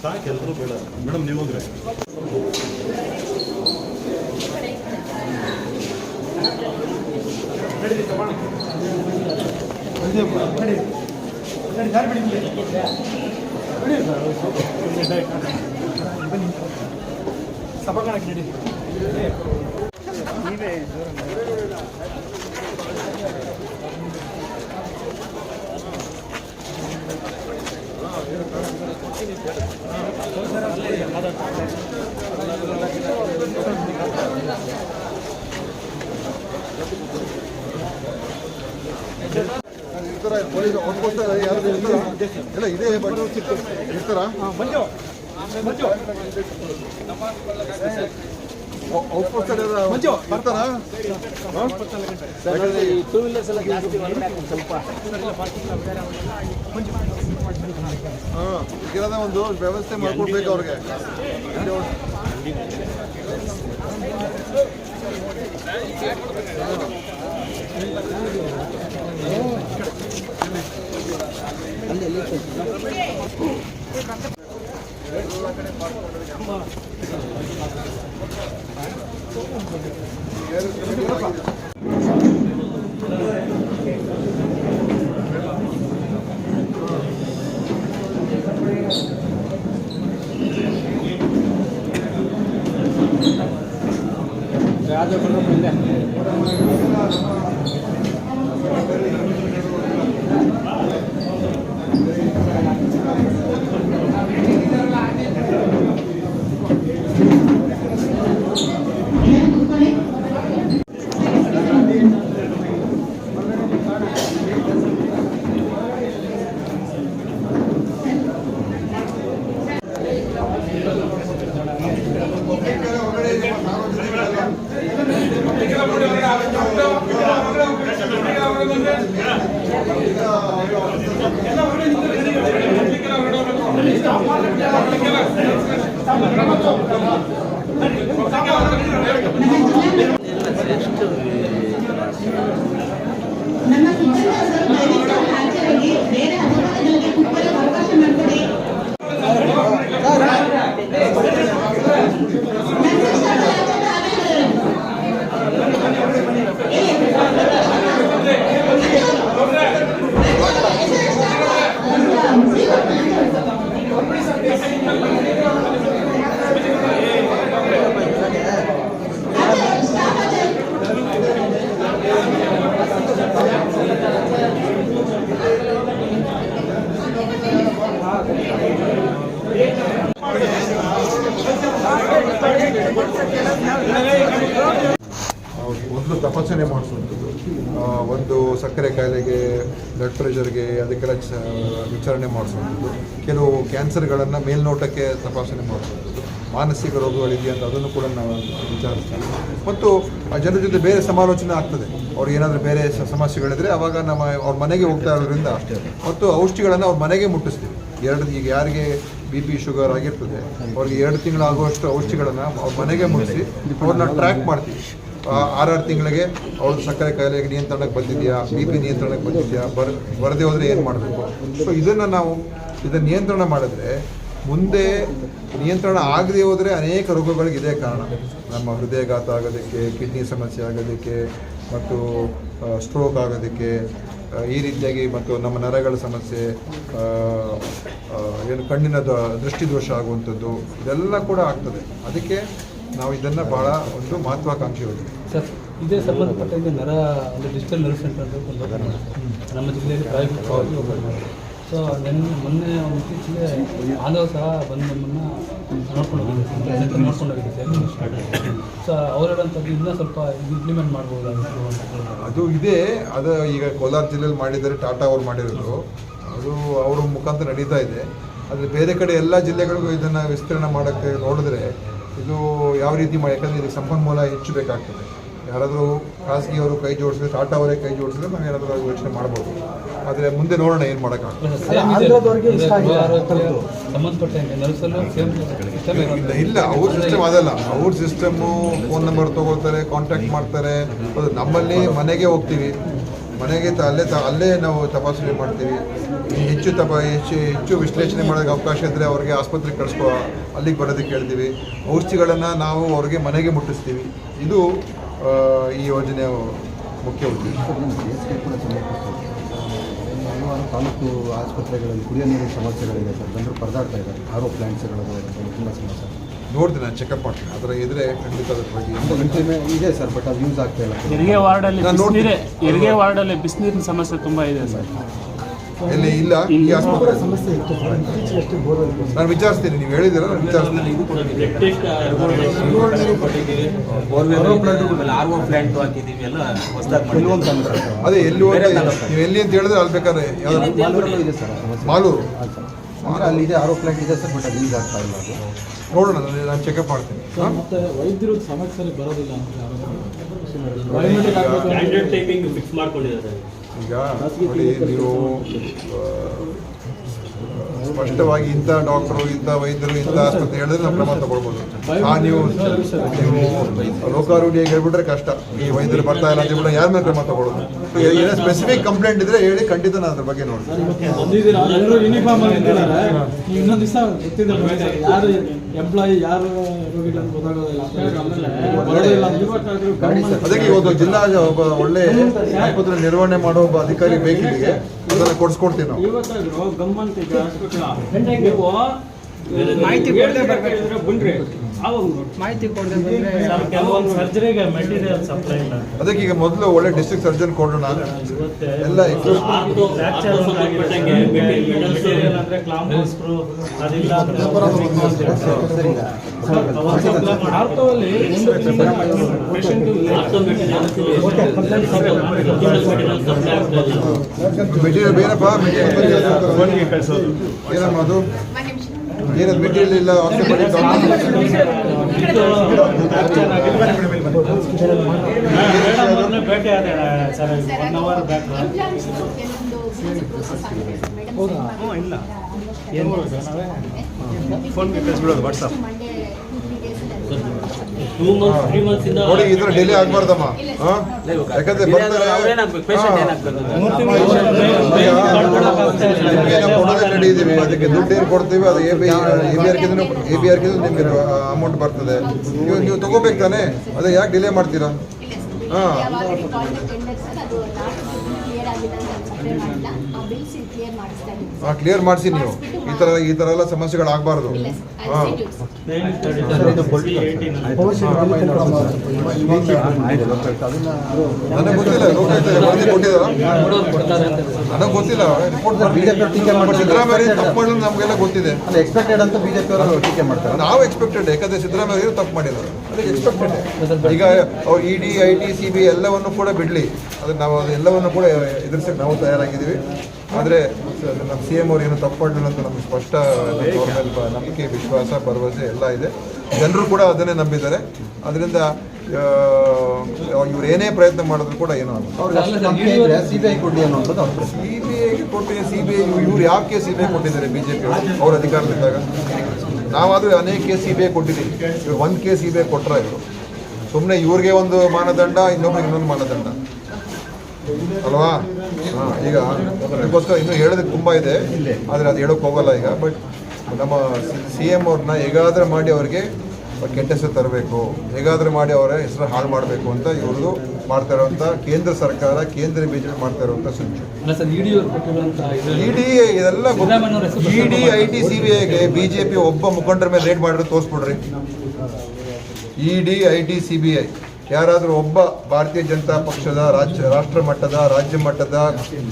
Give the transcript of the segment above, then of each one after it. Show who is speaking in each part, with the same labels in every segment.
Speaker 1: ಸಾಕು ಎಲ್ಲರೂ ಬೇಡ. ಮೇಡಮ್ ನೀವು ಹೋಗ್ರೆ.
Speaker 2: ಸಭಾಂಗಣಕ್ಕೆ ನಡಿ
Speaker 3: ಇರ್ತಾರ ಪೊಲೀಸ್ ಹೊಂದ್ಕೊಳ್ತಾರೆ ಯಾರು ಇರ್ತಾರ? ಇಲ್ಲ ಇದೇ ಬಟ್ ಇರ್ತಾರ?
Speaker 2: ಮಂಜು ಮಂಜು
Speaker 4: ಟೂ ವೀಲರ್ಸ್ ಸ್ವಲ್ಪ
Speaker 3: ಹಾಂ ಒಂದು ವ್ಯವಸ್ಥೆ ಮಾಡ್ಕೊಡ್ಬೇಕು ಅವ್ರಿಗೆ. ಇಲ್ಲಿ ಒಂದು-
Speaker 5: ನಮ್ಮ ಸಿಬ್ಬಂದಿಯವರು ದಯವಿಟ್ಟು ಆಚೆ ಹೋಗಿ ಬೇರೆ ಅಧಿಕಾರಿಗಳಿಗೆ ಕೂತ್ಕೊಳ್ಳೋಕೆ ಅವಕಾಶ ಮಾಡಿಕೊಡಿ
Speaker 3: ಪ್ರೆಷರ್ಗೆ ಅದಕ್ಕೆಲ್ಲ ಚ- ವಿಚಾರಣೆ ಮಾಡಿಸುವಂಥದ್ದು ಕೆಲವು ಕ್ಯಾನ್ಸರ್ಗಳನ್ನು ಮೇಲ್ನೋಟಕ್ಕೆ ತಪಾಸಣೆ ಮಾಡಿಸುವಂಥದ್ದು ಮಾನಸಿಕ ರೋಗಗಳಿದೆಯಾ ಅಂತ ಅದನ್ನು ಕೂಡ ನಾವು ವಿಚಾರಿಸ್ತೀವಿ. ಮತ್ತು ಆ ಜನರ ಜೊತೆ ಬೇರೆ ಸಮಾಲೋಚನೆ ಆಗ್ತದೆ. ಅವ್ರಿಗೆ ಏನಾದರೂ ಬೇರೆ ಸಮಸ್ಯೆಗಳಿದ್ರೆ ಅವಾಗ ನಮ್ಮ ಅವ್ರ ಮನೆಗೆ ಹೋಗ್ತಾ ಇರೋದ್ರಿಂದ ಮತ್ತು ಔಷಧಿಗಳನ್ನು ಅವ್ರ ಮನೆಗೆ ಮುಟ್ಟಿಸ್ತೀವಿ. ಎರಡು ಈಗ ಯಾರಿಗೆ ಬಿ ಪಿ ಶುಗರ್ ಆಗಿರ್ತದೆ ಅವ್ರಿಗೆ ಎರಡು ತಿಂಗಳಾಗುವಷ್ಟು ಔಷಧಿಗಳನ್ನು ಅವ್ರ ಮನೆಗೆ ಮುಟ್ಟಿಸಿ ಅವ್ರನ್ನ ಟ್ರ್ಯಾಕ್ ಮಾಡ್ತೀವಿ. ಆರಾರು ತಿಂಗಳಿಗೆ ಅವ್ರದ್ದು ಸಕ್ಕರೆ ಕಾಯಿಲೆಗೆ ನಿಯಂತ್ರಣಕ್ಕೆ ಬಂದಿದೆಯಾ? ಬಿ ಪಿ ನಿಯಂತ್ರಣಕ್ಕೆ ಬಂದಿದೆಯಾ? ಬರ ಬರದೇ ಹೋದರೆ ಏನು ಮಾಡಬೇಕು? ಸೊ ಇದನ್ನು ನಾವು ಇದನ್ನು ನಿಯಂತ್ರಣ ಮಾಡಿದ್ರೆ ಮುಂದೆ ನಿಯಂತ್ರಣ ಆಗದೆ ಹೋದರೆ ಅನೇಕ ರೋಗಗಳಿಗೆ ಇದೇ ಕಾರಣ. ನಮ್ಮ ಹೃದಯಘಾತ ಆಗೋದಕ್ಕೆ, ಕಿಡ್ನಿ ಸಮಸ್ಯೆ ಆಗೋದಕ್ಕೆ, ಮತ್ತು ಸ್ಟ್ರೋಕ್ ಆಗೋದಕ್ಕೆ ಈ ರೀತಿಯಾಗಿ ಮತ್ತು ನಮ್ಮ ನರಗಳ ಸಮಸ್ಯೆ ಏನು ಕಣ್ಣಿನ ದೃಷ್ಟಿದೋಷ ಆಗುವಂಥದ್ದು, ಇದೆಲ್ಲ ಕೂಡ ಆಗ್ತದೆ. ಅದಕ್ಕೆ ನಾವು ಇದನ್ನು ಭಾಳ ಒಂದು ಮಹತ್ವಾಕಾಂಕ್ಷಿ ಹೊಂದಿದ್ದೀವಿ
Speaker 6: ಸರ್ ಇದೇ ಸಂಬಂಧಪಟ್ಟಂಗೆ ನರ ಅಂದರೆ ಡಿಜಿಟಲ್ ನರ್ವ್ ಸೆಂಟರ್ ಅಂತ ಒಂದು ನಮ್ಮ ಜಿಲ್ಲೆಯಲ್ಲಿ ಪ್ರಾಯೋಗಿಕವಾಗಿ ಮಾಡಿದೆ ಸೊ ನೆನ್ನೆ ಮೊನ್ನೆ ಒಂದು ಇತ್ತೀಚೆಗೆ ಆಲೋ ಸಹ ಬಂದು ನಮ್ಮನ್ನು ನೋಡ್ಕೊಂಡು ಹೋಗಿದೆ ಸೆಂಟರ್ ನೋಡ್ಕೊಂಡು ಹೋಗಿದೆ ಸರ್. ಸೊ ಅವ್ರು ಹೇಳೋಂಥದ್ದು ಇನ್ನೂ ಸ್ವಲ್ಪ ಇಂಪ್ಲಿಮೆಂಟ್ ಮಾಡ್ಬೋದು.
Speaker 3: ಅದು ಇದೆ. ಅದು ಈಗ ಕೋಲಾರ ಜಿಲ್ಲೆಯಲ್ಲಿ ಮಾಡಿದ್ದಾರೆ ಟಾಟಾ ಅವ್ರು ಮಾಡಿರೋದು. ಅದು ಅವರ ಮುಖಾಂತರ ನಡೀತಾ ಇದೆ. ಆದರೆ ಬೇರೆ ಕಡೆ ಎಲ್ಲ ಜಿಲ್ಲೆಗಳಿಗೂ ಇದನ್ನು ವಿಸ್ತರಣೆ ಮಾಡೋಕ್ಕೆ ನೋಡಿದ್ರೆ ಇದು ಯಾವ ರೀತಿ ಮಾಡಿ ಯಾಕಂದರೆ ಇದಕ್ಕೆ ಸಂಪನ್ಮೂಲ ಹೆಚ್ಚು ಬೇಕಾಗ್ತದೆ ಯಾರಾದರೂ ಖಾಸಗಿಯವರು ಕೈ ಜೋಡಿಸಿದ್ರೆ ಟಾಟಾ ಅವರೇ ಕೈ ಜೋಡಿಸಿದ್ರೆ ನಾವು ಏನಾದರೂ ಯೋಚನೆ ಮಾಡ್ಬೋದು ಆದರೆ ಮುಂದೆ ನೋಡೋಣ ಏನು ಮಾಡೋಕ್ಕಾಗ್ತದೆ ಇಲ್ಲ ಇಲ್ಲ ಅವ್ರ ಸಿಸ್ಟಮ್ ಅದಲ್ಲ ಅವ್ರ ಸಿಸ್ಟಮ್ಮು ಫೋನ್ ನಂಬರ್ ತೊಗೊಳ್ತಾರೆ ಕಾಂಟ್ಯಾಕ್ಟ್ ಮಾಡ್ತಾರೆ ಅದು ನಮ್ಮಲ್ಲಿ ಮನೆಗೆ ಹೋಗ್ತೀವಿ ಮನೆಗೆ ಅಲ್ಲೇ ತ ಅಲ್ಲೇ ನಾವು ತಪಾಸಣೆ ಮಾಡ್ತೀವಿ ಹೆಚ್ಚು ತಪ ಹೆಚ್ಚು ಹೆಚ್ಚು ವಿಶ್ಲೇಷಣೆ ಮಾಡೋಕ್ಕೆ ಅವಕಾಶ ಇದ್ದರೆ ಅವ್ರಿಗೆ ಆಸ್ಪತ್ರೆಗೆ ಕಳಿಸ್ಕೊ ಅಲ್ಲಿಗೆ ಬರೋದಕ್ಕೆ ಹೇಳ್ತೀವಿ ಔಷಧಿಗಳನ್ನು ನಾವು ಅವ್ರಿಗೆ ಮನೆಗೆ ಮುಟ್ಟಿಸ್ತೀವಿ. ಇದು ಈ ಯೋಜನೆಯ ಮುಖ್ಯ ಉದ್ದೇಶ.
Speaker 7: ಹಲವಾರು ತಾಲೂಕು ಆಸ್ಪತ್ರೆಗಳಲ್ಲಿ ಕುಡಿಯೋ ನೀರಿನ ಸಮಸ್ಯೆಗಳಿದೆ ಸರ್. ಜನರು ಪರದಾಡ್ತಾ ಇದ್ದಾರೆ. ಆರೋ ಪ್ಲ್ಯಾಂಟ್ಸ್ಗಳು ತುಂಬ ಸಮಸ್ಯೆ.
Speaker 3: ನೋಡ್ತೀನಿ ನಾನು ಚೆಕಪ್ ಮಾಡ್ತೀನಿ. ಅದರ ಇದ್ರೆ ಖಂಡಿತ ಅದ್ರ ಬಗ್ಗೆ
Speaker 7: ಇದೆ ಸರ್ ಬಟ್ ಅದು ಯೂಸ್ ಆಗ್ತಾ ಇಲ್ಲ.
Speaker 4: ಹೆರಿಗೆ ವಾರ್ಡಲ್ಲಿ
Speaker 3: ನಾನು
Speaker 4: ಬಿಸಿನೀರೇ
Speaker 3: ನೋಡ್ತೀನಿ.
Speaker 4: ಹೆರಿಗೆ ವಾರ್ಡಲ್ಲಿ ಬಿಸಿನೀರಿನ ಸಮಸ್ಯೆ ತುಂಬ ಇದೆ ಸರ್.
Speaker 3: ಎಲ್ಲಿ ಇಲ್ಲ ಈ ಆಸ್ಪತ್ರೆ.
Speaker 7: ಸಮಸ್ಯೆ ಇತ್ತು. ಸರ್ ಇತ್ತೀಚೆಗಷ್ಟೇ ಬೋರ್ವೆಲ್
Speaker 3: ನಾನು ವಿಚಾರಿಸ್ತೀನಿ ನೀವು ಹೇಳಿದ್ದೀರ? ನಾನು ವಿಚಾರಿಸ್ತೀನಿ.
Speaker 2: ಆರ್ ಓ ಪ್ಲಾಂಟ್ ಹಾಕಿದ್ದೀವಿ ಎಲ್ಲ ಹೊಸದಾಗಿ
Speaker 7: ಕೆಲವೊಂದು ತಂದ್ರೆ
Speaker 3: ಅದೇ ಎಲ್ಲಿ ನೀವು ಎಲ್ಲಿ ಅಂತ ಹೇಳಿದ್ರೆ ಅಲ್ಲಿ ಬೇಕಾದ್ರೆ ಯಾವ್ದು
Speaker 7: ಇದೆ ಸರ್ ಆ
Speaker 3: ಮಾಲೂರು
Speaker 7: ಅಲ್ಲಿ ಇದೆ ಆರೋ ಪ್ಲಾಂಟ್ ಇದೆ ಸರ್ ಬಟ್ ಅದು ಯೂಸ್ ಆಗ್ತಾ ಇಲ್ಲ ಅದು.
Speaker 3: ನೋಡೋಣ ನಾನು ನಾನು ಚೆಕಪ್ ಮಾಡ್ತೀನಿ.
Speaker 6: ಮತ್ತೆ ವೈದ್ಯರು ಸಮಸ್ಯೆ ಬರೋದಿಲ್ಲ ಅಂತ
Speaker 2: ಸ್ಟ್ಯಾಂಡರ್ಡ್ ಟೈಪಿಂಗ್ ಫಿಕ್ಸ್ ಮಾಡ್ಕೊಂಡಿದ್ದಾರೆ.
Speaker 3: ಈಗ ನೋಡಿ ನೀವು ಸ್ಪಷ್ಟವಾಗಿ ಇಂಥ ಡಾಕ್ಟರು, ಇಂಥ ವೈದ್ಯರು, ಇಂಥ ಆಸ್ಪತ್ರೆ ಹೇಳಿದ್ರೆ ನಾವು ಕ್ರಮ ತಗೊಳ್ಬೋದು. ಆ ನೀವು ನೀವು ಲೋಕಾರೂಢಿಯಾಗಿ ಹೇಳ್ಬಿಟ್ರೆ ಕಷ್ಟ. ಈ ವೈದ್ಯರು ಬರ್ತಾ ಇಲ್ಲ ಅಂತ ಯಾರ ಮೇಲೆ ಕ್ರಮ ತಗೊಳ್ಳೋದು? ಏನೋ ಸ್ಪೆಸಿಫಿಕ್ ಕಂಪ್ಲೇಂಟ್ ಇದ್ರೆ ಹೇಳಿ ಖಂಡಿತ ನಾನು ಅದ್ರ ಬಗ್ಗೆ ನೋಡ್ತೀನಿ. ಅದಕ್ಕೆ ಇವತ್ತು ಜಿಲ್ಲಾ ಒಳ್ಳೆ ಆಸ್ಪತ್ರೆ ನಿರ್ವಹಣೆ ಮಾಡೋ ಒಬ್ಬ ಅಧಿಕಾರಿ ಬೇಕಿದೆ ಅದನ್ನ ಕೊಡಿಸ್ಕೊಡ್ತೀವಿ ನಾವು.
Speaker 2: ಮಾಹಿತಿ ಕೊಡದೆ ಬರ್ಬೇಕಾದ್ರೆ ಮಾಹಿತಿ ಕೊಡದೆ ಬಂದ್ರೆ ಕೆಲವೊಂದು ಸರ್ಜರಿಗೆ ಮೆಟೀರಿಯಲ್ ಸಪ್ಲೈ ಇಲ್ಲ
Speaker 3: ಅದಕ್ಕೆ ಈಗ ಮೊದಲು ಒಳ್ಳೆ ಡಿಸ್ಟ್ರಿಕ್ಟ್ ಸರ್ಜನ್ ಕೊಡೋಣ ಎಲ್ಲ
Speaker 2: ಮೆಟೀರಿಯಲ್ ಅಂದ್ರೆ ಅದಿಲ್ಲ
Speaker 6: ಆರ್ಥೋಲ್ಲಿ
Speaker 3: ಮೆಟೀರಿಯಲ್ ಏನಮ್ಮ ಅದು? ಏನದು ಮೆಟೀರಿಯಲ್ ಇಲ್ಲ
Speaker 2: ಏನು
Speaker 1: phone ಕಳಿಸ್ಬಿಡೋದು WhatsApp
Speaker 2: two months three months ಇಂದ
Speaker 3: ನೋಡಿ ಈ ಥರ ಡಿಲೇ ಆಗಬಾರ್ದಮ್ಮ ಹಾಂ ಯಾಕಂದ್ರೆ ಬರ್ತಾರೆ ಅದಕ್ಕೆ ದುಡ್ಡು ಏನು ಕೊಡ್ತೀವಿ ಅದು A B A B R A B R ನಿಮಗೆ ಅಮೌಂಟ್ ಬರ್ತದೆ ನೀವು ನೀವು ತಗೋಬೇಕು ತಾನೇ ಅದೇ ಯಾಕೆ ಡಿಲೇ ಮಾಡ್ತೀರಾ ಹಾ. ಹಾಂ ಕ್ಲಿಯರ್ ಮಾಡಿಸಿ ನೀವು. ಈ ಥರ ಈ ಥರ ಎಲ್ಲ ಸಮಸ್ಯೆಗಳು ಆಗಬಾರ್ದು. ಹಾಂ.
Speaker 7: ಅದನ್ನ
Speaker 3: ನನಗೆ ಗೊತ್ತಿಲ್ಲ ವರದಿ ಕೊಟ್ಟಿದ್ದಾರಾ? ನನಗೆ ಗೊತ್ತಿಲ್ಲ. ರಿಪೋರ್ಟ್
Speaker 7: ಬಿಜೆಪಿ ಟೀಕೆ ಮಾಡ್ತಾರೆ.
Speaker 3: ಸಿದ್ದರಾಮಯ್ಯ ತಪ್ಪು ಮಾಡೋದು ನಮಗೆಲ್ಲ ಗೊತ್ತಿದೆ.
Speaker 7: ಅಲ್ಲ ಎಕ್ಸ್ಪೆಕ್ಟೆಡ್ ಅಂತ ಬಿಜೆಪಿ ಅವರು ಟೀಕೆ ಮಾಡ್ತಾರೆ.
Speaker 3: ನಾವು ಎಕ್ಸ್ಪೆಕ್ಟೆಡ್ ಯಾಕಂದ್ರೆ ಸಿದ್ದರಾಮಯ್ಯ ಅವರು ತಪ್ಪು ಮಾಡಿದ್ದಾರೆ. ಅದಕ್ಕೆ ಎಕ್ಸ್ಪೆಕ್ಟೆಡ್ ಈಗ ಅವ್ರು E D I T C B ಎಲ್ಲವನ್ನು ಕೂಡ ಬಿಡಲಿ. ಅದನ್ನ ನಾವು ಅದೆಲ್ಲವನ್ನು ಕೂಡ ಎದುರಿಸಕ್ಕೆ ನಾವು ತಯಾರಾಗಿದ್ದೀವಿ. ಆದರೆ ನಮ್ಮ ಸಿ ಎಂ ಅವ್ರು ಏನು ತಪ್ಪು ಅಂತ ನಮ್ಗೆ ಸ್ಪಷ್ಟ ನಂಬಿಕೆ ವಿಶ್ವಾಸ ಭರವಸೆ ಎಲ್ಲ ಇದೆ. ಜನರು ಕೂಡ ಅದನ್ನೇ ನಂಬಿದ್ದಾರೆ. ಅದರಿಂದ ಇವ್ರು ಏನೇ ಪ್ರಯತ್ನ ಮಾಡಿದ್ರು ಕೂಡ ಏನೋ
Speaker 7: ಸಿ ಬಿ ಐ ಕೊಡಿ ಅನ್ನೋದು
Speaker 3: ಸಿ ಬಿ ಐಗೆ ಕೊಟ್ಟು ಸಿ ಬಿ ಐ ಇವ್ರು ಯಾಕೆ ಕೇಸ್ ಸಿ ಬಿ ಐ ಕೊಟ್ಟಿದ್ದಾರೆ ಬಿ ಜೆ ಪಿ ಅವ್ರ? ಅಧಿಕಾರದಲ್ಲಿದ್ದಾಗ ನಾವಾದರೂ ಅನೇಕ ಕೇಸ್ ಸಿ ಬಿ ಐ ಕೊಟ್ಟಿದ್ದೀವಿ. ಇವ್ರು ಒಂದು ಕೇಸ್ ಸಿ ಬಿ ಐ ಕೊಟ್ಟರೆ ಇವರು. ಸುಮ್ಮನೆ ಇವ್ರಿಗೆ ಒಂದು ಮಾನದಂಡ ಇನ್ನೊಬ್ರಿಗೆ ಇನ್ನೊಂದು ಮಾನದಂಡ. ಅಲ್ವಾ? ಈಗ ಅದಕ್ಕೋಸ್ಕರ ಇನ್ನೂ ಹೇಳೋದಕ್ಕೆ ತುಂಬ ಇದೆ. ಆದರೆ ಅದು ಹೇಳೋಕೆ ಹೋಗಲ್ಲ ಈಗ. ಬಟ್ ನಮ್ಮ ಸಿ ಎಂ ಅವ್ರನ್ನ ಹೇಗಾದ್ರೆ ಮಾಡಿ ಅವ್ರಿಗೆ ಕೆಟ್ಟ ಹೆಸರು ತರಬೇಕು. ಹೇಗಾದ್ರೆ ಮಾಡಿ ಅವರ ಹೆಸರು ಹಾಳು ಮಾಡಬೇಕು ಅಂತ ಇವ್ರದ್ದು ಮಾಡ್ತಾ ಇರುವಂಥ ಕೇಂದ್ರ ಸರ್ಕಾರ ಕೇಂದ್ರ ಬಿ ಜೆ ಪಿ ಮಾಡ್ತಾ ಇರುವಂಥ
Speaker 6: ಸರ್ ಇಡಿ
Speaker 3: ಇದೆಲ್ಲ
Speaker 6: E D
Speaker 3: ED I T C B ಐಗೆ B J P ಒಬ್ಬ ಮುಖಂಡರ ಮೇಲೆ ರೇಟ್ ಮಾಡಿದ್ರೆ ತೋರಿಸ್ಬಿಡ್ರಿ. ED I T C B I ಯಾರಾದರೂ ಒಬ್ಬ ಭಾರತೀಯ ಜನತಾ ಪಕ್ಷದ ರಾಜ್ಯ, ರಾಷ್ಟ್ರ ಮಟ್ಟದ, ರಾಜ್ಯ ಮಟ್ಟದ,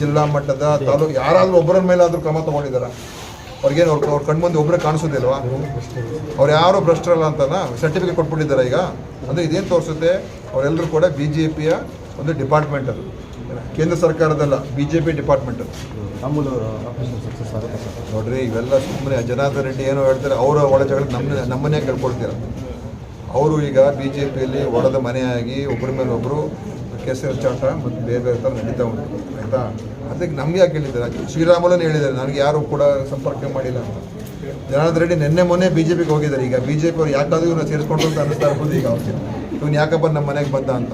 Speaker 3: ಜಿಲ್ಲಾ ಮಟ್ಟದ, ತಾಲೂಕು ಯಾರಾದರೂ ಒಬ್ಬರ ಮೇಲಾದರೂ ಕ್ರಮ ತೊಗೊಂಡಿದ್ದಾರ ಅವ್ರಿಗೇನು ಅವ್ರು ಅವ್ರ ಕಣ್ಮುಂದೆ ಒಬ್ಬರೇ ಕಾಣಿಸೋದಿಲ್ವಾ? ಅವ್ರು ಯಾರು ಭ್ರಷ್ಟರಲ್ಲ ಅಂತನಾ? ಸರ್ಟಿಫಿಕೇಟ್ ಕೊಟ್ಬಿಟ್ಟಿದ್ದಾರೆ ಈಗ. ಅಂದರೆ ಇದೇನು ತೋರಿಸುತ್ತೆ? ಅವರೆಲ್ಲರೂ ಕೂಡ ಬಿ ಜೆ ಪಿಯ ಒಂದು ಡಿಪಾರ್ಟ್ಮೆಂಟ್ ಅದು. ಕೇಂದ್ರ ಸರ್ಕಾರದಲ್ಲ ಬಿ ಜೆ ಪಿ ಡಿಪಾರ್ಟ್ಮೆಂಟ್ ಅದು. ನೋಡ್ರಿ, ಇವೆಲ್ಲ ಸುಮ್ಮನೆ ಜನಾರ್ದನ್ ರೆಡ್ಡಿ ಏನೋ ಹೇಳ್ತಾರೆ, ಅವರ ಒಳ ಜಗಳ ನಮ್ಮನ್ನ ನಮ್ಮನ್ನೇ ಕೇಳ್ಕೊಳ್ತೀರ ಅವರು ಈಗ ಬಿ ಜೆ ಪಿಯಲ್ಲಿ ಒಡೆದ ಮನೆಯಾಗಿ ಒಬ್ಬರ ಮೇಲೆ ಒಬ್ಬರು ಕೆಸರು ಚಾಟ ಮತ್ತು ಬೇರೆ ಬೇರೆ ಥರ ನಡೀತಾ ಉಂಟು, ಆಯಿತಾ? ಅದಕ್ಕೆ ನಮ್ಗೆ ಯಾಕೆ ಹೇಳಿದ್ದಾರೆ? ಶ್ರೀರಾಮುಲನೇ ಹೇಳಿದ್ದಾರೆ, ನನಗೆ ಯಾರು ಕೂಡ ಸಂಪರ್ಕ ಮಾಡಿಲ್ಲ ಅಂತ. ಜನಾರ್ದನ್ ರೆಡ್ಡಿ ನಿನ್ನೆ ಮೊನ್ನೆ ಬಿ ಜೆ ಪಿಗೆ ಹೋಗಿದ್ದಾರೆ, ಈಗ ಬಿ ಜೆ ಪಿ ಅವ್ರು ಯಾಕಾದರೂ ಇವ್ರನ್ನ ಸೇರಿಸ್ಕೊಂಡು ಅಂತ ಅನ್ನಿಸ್ತಾ ಇರ್ಬೋದು ಈಗ ಅವ್ರಿಗೆ. ಇವ್ನು ಯಾಕಪ್ಪ ನಮ್ಮ ಮನೆಗೆ ಬಂದ ಅಂತ.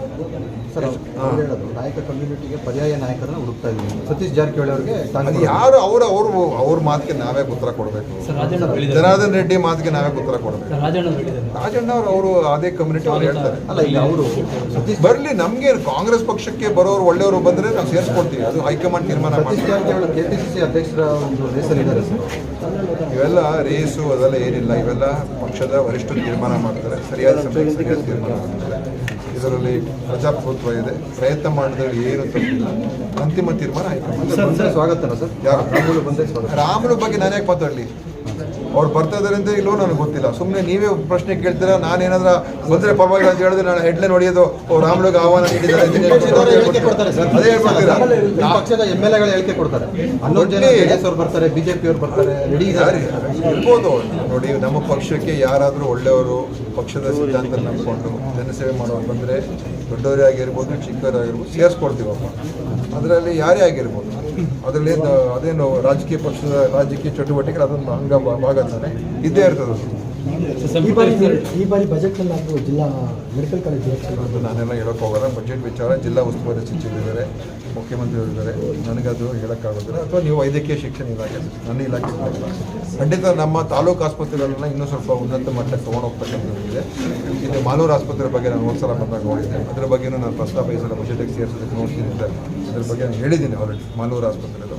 Speaker 7: ಸರ್ ಅವ್ರು ಹೇಳೋದು ನಾಯಕ ಕಮ್ಯುನಿಟಿಗೆ ಪರ್ಯಾಯ ನಾಯಕರನ್ನ ಹುಡುಕ್ತಾ ಇದ್ದೀವಿ ಸತೀಶ್ ಜಾರಕಿಹೊಳಿ ಅವರಿಗೆ
Speaker 3: ಅದು ಯಾರು ಅವರು ಅವ್ರ ಅವ್ರ ಮಾತಿಗೆ ನಾವೇ ಉತ್ತರ ಕೊಡಬೇಕು. ಜನಾರ್ದನ್ ರೆಡ್ಡಿ ಮಾತಿಗೆ ನಾವೇ ಉತ್ತರ ಕೊಡಬೇಕು.
Speaker 6: ರಾಜಣ್ಣ ಅವ್ರು
Speaker 3: ರಾಜಣ್ಣ ಅವರು ಅದೇ ಕಮ್ಯುನಿಟಿ ಅವ್ರು ಹೇಳ್ತಾರೆ.
Speaker 7: ಅಲ್ಲ ಈಗ ಅವರು ಸತೀಶ್
Speaker 3: ಬರಲಿ ನಮಗೆ ಕಾಂಗ್ರೆಸ್ ಪಕ್ಷಕ್ಕೆ ಬರೋರು ಒಳ್ಳೆಯವರು ಬಂದರೆ ನಾವು ಸೇರಿಸ್ಕೊಡ್ತೀವಿ. ಅದು ಹೈಕಮಾಂಡ್ ತೀರ್ಮಾನ
Speaker 7: ಸತೀಶ್
Speaker 3: ಮಾಡ್ತೀವಿ.
Speaker 7: Jarkiholi K P C C ಅಧ್ಯಕ್ಷರ ಒಂದು ರೇಸಲ್ಲಿ ಇದ್ದಾರೆ ಸರ್.
Speaker 3: ಇವೆಲ್ಲ ರೇಸು ಅದೆಲ್ಲ ಏನಿಲ್ಲ. ಇವೆಲ್ಲ ಪಕ್ಷದ ವರಿಷ್ಠರು ತೀರ್ಮಾನ ಮಾಡ್ತಾರೆ. ಸರಿಯಾದ ಸಮಯಕ್ಕೆ ಸರಿಯಾದ ತೀರ್ಮಾನ ಮಾಡ್ತಾರೆ. ಇದರಲ್ಲಿ ಪ್ರಜಾಪ್ರಭುತ್ವ ಇದೆ. ಪ್ರಯತ್ನ ಮಾಡಿದ್ರೆ ಏನು ತಪ್ಪಿಲ್ಲ ಅಂತಿಮ ತೀರ್ಮಾನ ಆಯ್ತು.
Speaker 7: ಬಂದರೆ ಸ್ವಾಗತನ ಸರ್.
Speaker 3: ಯಾರು?
Speaker 7: ರಾಮುಲು ಸ್ವಾಗತ.
Speaker 3: ರಾಮನ ಬಗ್ಗೆ ನಾನು ಯಾಕೆ ಮಾತಾಡಲಿ? ಅವ್ರು ಬರ್ತಾ ಇದ್ದಾರೆ ಅಂತ ಇಲ್ಲೋ ನನಗೆ ಗೊತ್ತಿಲ್ಲ. ಸುಮ್ಮನೆ ನೀವೇ ಪ್ರಶ್ನೆ ಕೇಳ್ತೀರಾ? ನಾನೇನಾದ್ರೂ ಬಂದರೆ ಪರವಾಗಿಲ್ಲ ಅಂತ ಹೇಳಿದ್ರೆ ನಾನು ಹೆಡ್ಲೈನ್ ಹೊಡೆಯೋದು ಅವ್ರು ರಾಮ್ಲೋಗ ಆಹ್ವಾನ ನೀಡಿದ್ದಾರೆ ಅದೇ ಹೇಳ್ಕೊಡ್ತೀರಾ
Speaker 7: ಪಕ್ಷದ ಎಂ ಎಲ್ ಎಗಳು ಹೇಳಿಕೆ ಕೊಡ್ತಾರೆ. ಹನ್ನೊಂದು ಜನ ಅವ್ರು ಬರ್ತಾರೆ ಬಿಜೆಪಿ ಅವ್ರು ಬರ್ತಾರೆ ರೆಡಿ
Speaker 3: ಇರ್ಬೋದು ನೋಡಿ ನಮ್ಮ ಪಕ್ಷಕ್ಕೆ ಯಾರಾದರೂ ಒಳ್ಳೆಯವರು ಪಕ್ಷದ ಸಿದ್ಧಾಂತ ನಂಬಿಕೊಂಡು ಜನಸೇವೆ ಮಾಡೋರು ಬಂದರೆ ದೊಡ್ಡವರೇ ಆಗಿರ್ಬೋದು ಚಿಕ್ಕವರಾಗಿರ್ಬೋದು ಸೇರಿಸ್ಕೊಡ್ತೀವಪ್ಪ. ಅದರಲ್ಲಿ ಯಾರೇ ಆಗಿರ್ಬೋದು. ಅದರಲ್ಲಿ ಅದೇನು ರಾಜಕೀಯ ಪಕ್ಷದ ರಾಜಕೀಯ ಚಟುವಟಿಕೆ ಅದೊಂದು ಅಂಗ ಭಾಗ ಇದ್ದೇ ಇರ್ತದೆ.
Speaker 8: ಈ ಬಾರಿ ಈ ಬಾರಿ ಜಿಲ್ಲಾ ಮೆಡಿಕಲ್ ಕಾಲೇಜ್
Speaker 3: ಅದು ನಾನೆಲ್ಲ ಹೇಳೋಕೆ ಹೋಗಲ್ಲ. ಬಜೆಟ್ ವಿಚಾರ ಜಿಲ್ಲಾ ಉಸ್ತುವಾರಿ ಸಚಿವರಿದ್ದಾರೆ ಮುಖ್ಯಮಂತ್ರಿಗಳು ಇದ್ದಾರೆ ನನಗದು ಹೇಳೋಕ್ಕಾಗೋದಿಲ್ಲ. ಅಥವಾ ನೀವು ವೈದ್ಯಕೀಯ ಶಿಕ್ಷಣ ಇಲಾಖೆ ನನ್ನ ಇಲಾಖೆ. ಖಂಡಿತ ನಮ್ಮ ತಾಲೂಕು ಆಸ್ಪತ್ರೆಗಳನ್ನ ಇನ್ನೂ ಸ್ವಲ್ಪ ಉನ್ನತ ಮಟ್ಟಕ್ಕೆ ತೊಗೊಂಡೋಗ್ತಕ್ಕಂಥದ್ದಿದೆ ಇದು. ಮಾಲೂರು ಆಸ್ಪತ್ರೆ ಬಗ್ಗೆ ನಾನು ಒಂದು ಸಲ ಬಂದಾಗ ನೋಡಿದ್ದೆ. ಅದ್ರ ಬಗ್ಗೆ ನಾನು ಪ್ರಸ್ತಾಪ ಈ ಸಲ ಬಜೆಟಿಗೆ ಸೇರಿಸೋದಕ್ಕೆ ನೋಡ್ತೀನಿ ಅಂತ ಅದ್ರ ಬಗ್ಗೆ ನಾನು ಹೇಳಿದ್ದೀನಿ ಆಲ್ರೆಡಿ ಮಾಲೂರು ಆಸ್ಪತ್ರೆದು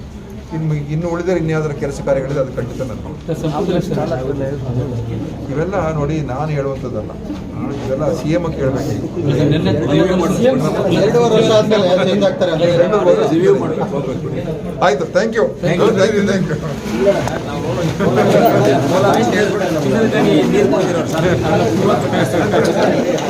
Speaker 3: ಇನ್ನು ಇನ್ನು ಉಳಿದರೆ ಇನ್ಯಾವುದರ ಕೆಲಸ ಕಾರ್ಯಗಳಿದೆ ಅದು ಖಂಡಿತ ನಾನು
Speaker 6: ಸರ್
Speaker 3: ಇವೆಲ್ಲ ನೋಡಿ ನಾನು ಹೇಳುವಂಥದ್ದಲ್ಲ. ಇವೆಲ್ಲ ಸಿ ಎಂ ಕೇಳಬೇಕು
Speaker 6: ನಿನ್ನೆ
Speaker 7: ಎರಡೂವರೆ ವರ್ಷ ಆದ್ಮೇಲೆ ಚೇಂಜ್ ಆಗ್ತಾರೆ ಅಂತ
Speaker 3: ಆಯ್ತು thank you thank you thank you